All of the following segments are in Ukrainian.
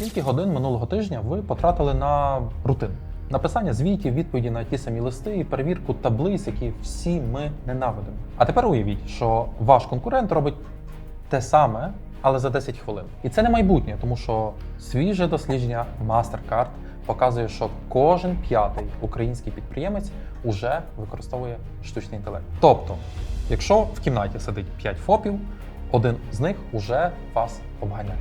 Скільки годин минулого тижня ви потратили на рутину? Написання звітів, відповіді на ті самі листи і перевірку таблиць, які всі ми ненавидимо. А тепер уявіть, що ваш конкурент робить те саме, але за 10 хвилин. І це не майбутнє, тому що свіже дослідження MasterCard показує, що кожен п'ятий український підприємець уже використовує штучний інтелект. Тобто, якщо в кімнаті сидить 5 ФОПів, один з них уже вас обганяє.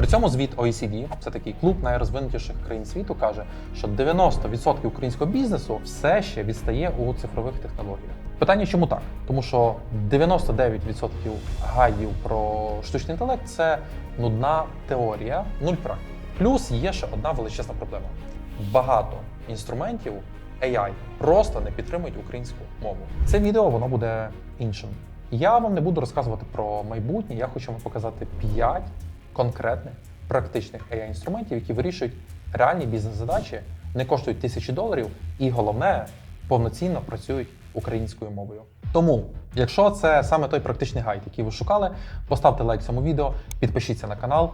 При цьому звіт OECD, це такий клуб найрозвинутіших країн світу, каже, що 90% українського бізнесу все ще відстає у цифрових технологіях. Питання, чому так? Тому що 99% гайдів про штучний інтелект це нудна теорія, нуль практики. Плюс є ще одна величезна проблема: багато інструментів AI просто не підтримують українську мову. Це відео воно буде іншим. Я вам не буду розказувати про майбутнє. Я хочу вам показати 5 конкретних практичних AI-інструментів, які вирішують реальні бізнес-задачі, не коштують тисячі доларів, і головне повноцінно працюють українською мовою. Тому, якщо це саме той практичний гайд, який ви шукали, поставте лайк цьому відео, підпишіться на канал.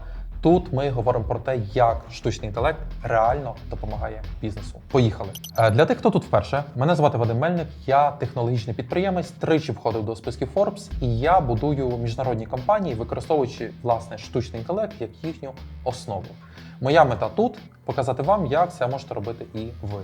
Тут ми говоримо про те, як штучний інтелект реально допомагає бізнесу. Поїхали. Е, Для тих, хто тут вперше, мене звати Вадим Мельник, я технологічний підприємець, тричі входив до списків Forbes, і я будую міжнародні компанії, використовуючи власне штучний інтелект як їхню основу. Моя мета тут показати вам, як це можете робити і ви.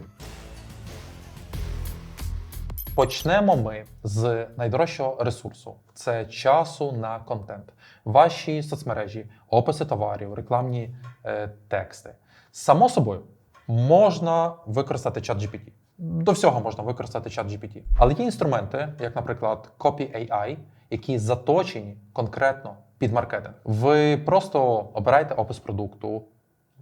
Почнемо ми з найдорожчого ресурсу це часу на контент. Ваші соцмережі, описи товарів, рекламні е, тексти. Само собою можна використати чат GPT. До всього можна використати чат GPT. Але є інструменти, як, наприклад, Copy AI, які заточені конкретно під маркетинг. Ви просто обираєте опис продукту,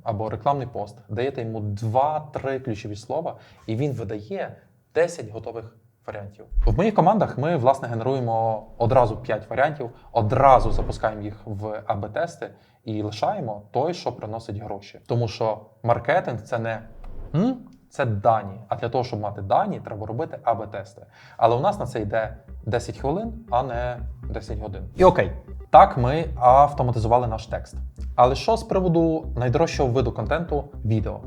або рекламний пост, даєте йому 2-3 ключові слова, і він видає 10 готових варіантів. В моїх командах ми власне генеруємо одразу 5 варіантів, одразу запускаємо їх в АБ-тести і лишаємо той, що приносить гроші. Тому що маркетинг це не «М? це дані. А для того, щоб мати дані, треба робити АБ-тести. Але у нас на це йде 10 хвилин, а не 10 годин. І окей, так ми автоматизували наш текст. Але що з приводу найдорожчого виду контенту відео?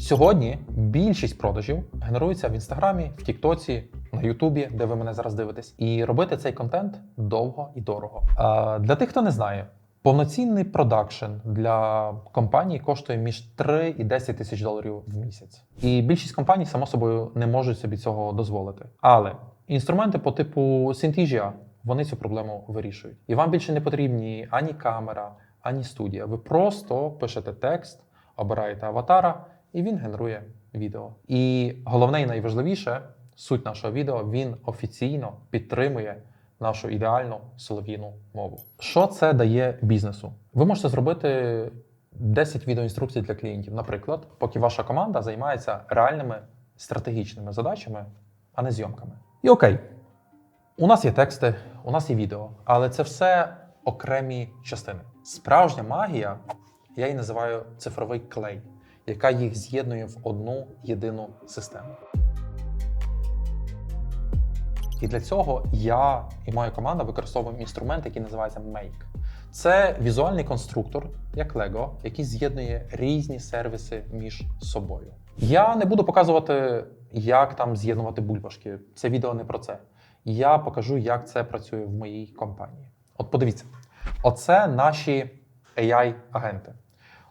Сьогодні більшість продажів генерується в інстаграмі, в Тіктоці, на Ютубі, де ви мене зараз дивитесь, і робити цей контент довго і дорого. А для тих, хто не знає, повноцінний продакшн для компанії коштує між 3 і 10 тисяч доларів в місяць. І більшість компаній, само собою, не можуть собі цього дозволити. Але інструменти по типу Synthesia, вони цю проблему вирішують. І вам більше не потрібні ані камера, ані студія. Ви просто пишете текст, обираєте аватара і він генерує відео. І головне і найважливіше, суть нашого відео, він офіційно підтримує нашу ідеальну солов'їну мову. Що це дає бізнесу? Ви можете зробити 10 відеоінструкцій для клієнтів, наприклад, поки ваша команда займається реальними стратегічними задачами, а не зйомками. І окей, у нас є тексти, у нас є відео, але це все окремі частини. Справжня магія, я її називаю цифровий клей, яка їх з'єднує в одну єдину систему. І для цього я і моя команда використовуємо інструмент, який називається Make. Це візуальний конструктор, як Lego, який з'єднує різні сервіси між собою. Я не буду показувати, як там з'єднувати бульбашки. Це відео не про це. Я покажу, як це працює в моїй компанії. От подивіться, оце наші AI-агенти.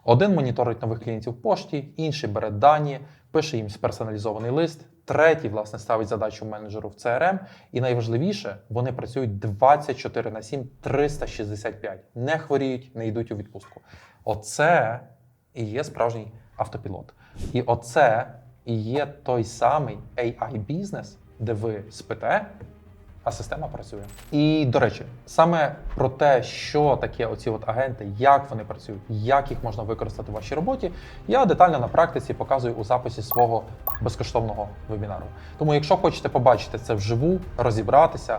Один моніторить нових клієнтів в пошті, інший бере дані, пише їм персоналізований лист, третій, власне, ставить задачу менеджеру в CRM. І найважливіше, вони працюють 24 на 7, 365. Не хворіють, не йдуть у відпустку. Оце і є справжній автопілот. І оце і є той самий AI-бізнес, де ви спите, а система працює. І до речі, саме про те, що таке оці от агенти, як вони працюють, як їх можна використати в вашій роботі, я детально на практиці показую у записі свого безкоштовного вебінару. Тому, якщо хочете побачити це вживу, розібратися,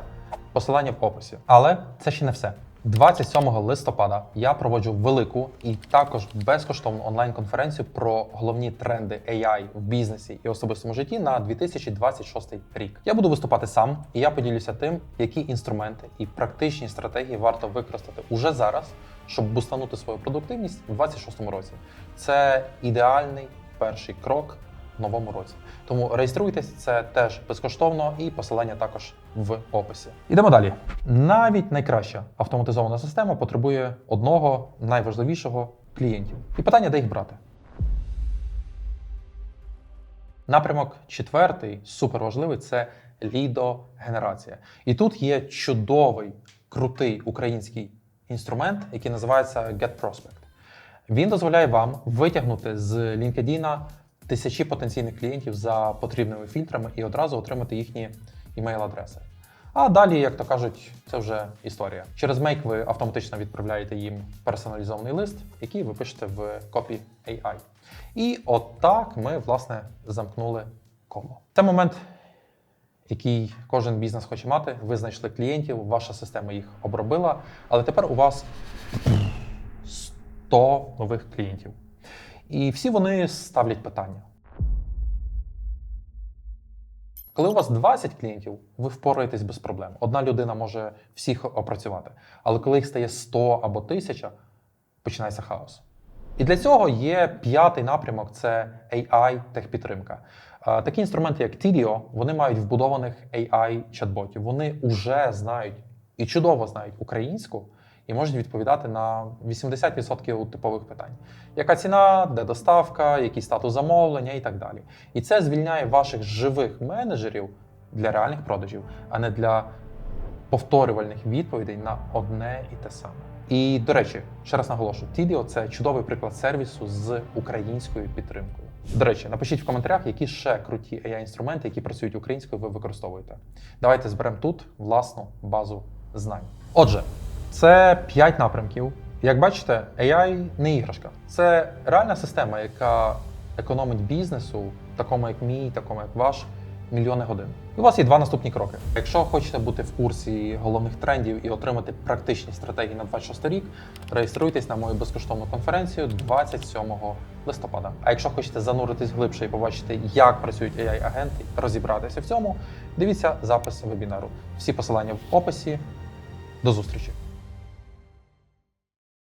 посилання в описі. Але це ще не все. 27 листопада я проводжу велику і також безкоштовну онлайн-конференцію про головні тренди AI в бізнесі і особистому житті на 2026 рік. Я буду виступати сам, і я поділюся тим, які інструменти і практичні стратегії варто використати уже зараз, щоб бустанути свою продуктивність у 2026 році. Це ідеальний перший крок в новому році. Тому реєструйтесь, це теж безкоштовно, і посилання також в описі. Ідемо далі. Навіть найкраща автоматизована система потребує одного найважливішого клієнтів. І питання, де їх брати. Напрямок четвертий, суперважливий, це лідогенерація. І тут є чудовий, крутий український інструмент, який називається GetProspect. Він дозволяє вам витягнути з LinkedIn тисячі потенційних клієнтів за потрібними фільтрами і одразу отримати їхні імейл-адреси. А далі, як то кажуть, це вже історія. Через Make ви автоматично відправляєте їм персоналізований лист, який ви пишете в Copy AI. І отак ми, власне, замкнули коло. Це момент, який кожен бізнес хоче мати. Ви знайшли клієнтів, ваша система їх обробила, але тепер у вас 100 нових клієнтів. І всі вони ставлять питання. Коли у вас 20 клієнтів, ви впораєтесь без проблем. Одна людина може всіх опрацювати. Але коли їх стає 100 або 1000, починається хаос. І для цього є п'ятий напрямок це AI техпідтримка. Такі інструменти, як Tidio, вони мають вбудованих AI чат-ботів. Вони вже знають і чудово знають українську і можуть відповідати на 80% типових питань. Яка ціна, де доставка, який статус замовлення і так далі. І це звільняє ваших живих менеджерів для реальних продажів, а не для повторювальних відповідей на одне і те саме. І до речі, ще раз наголошую, Tidio – це чудовий приклад сервісу з українською підтримкою. До речі, напишіть в коментарях, які ще круті AI-інструменти, які працюють українською, ви використовуєте. Давайте зберемо тут власну базу знань. Отже, це 5 напрямків. Як бачите, AI не іграшка. Це реальна система, яка економить бізнесу, такому як мій, такому як ваш, мільйони годин. І у вас є два наступні кроки. Якщо хочете бути в курсі головних трендів і отримати практичні стратегії на 26 рік, реєструйтесь на мою безкоштовну конференцію 27 листопада. А якщо хочете зануритись глибше і побачити, як працюють AI-агенти, розібратися в цьому, дивіться запис вебінару. Всі посилання в описі. До зустрічі!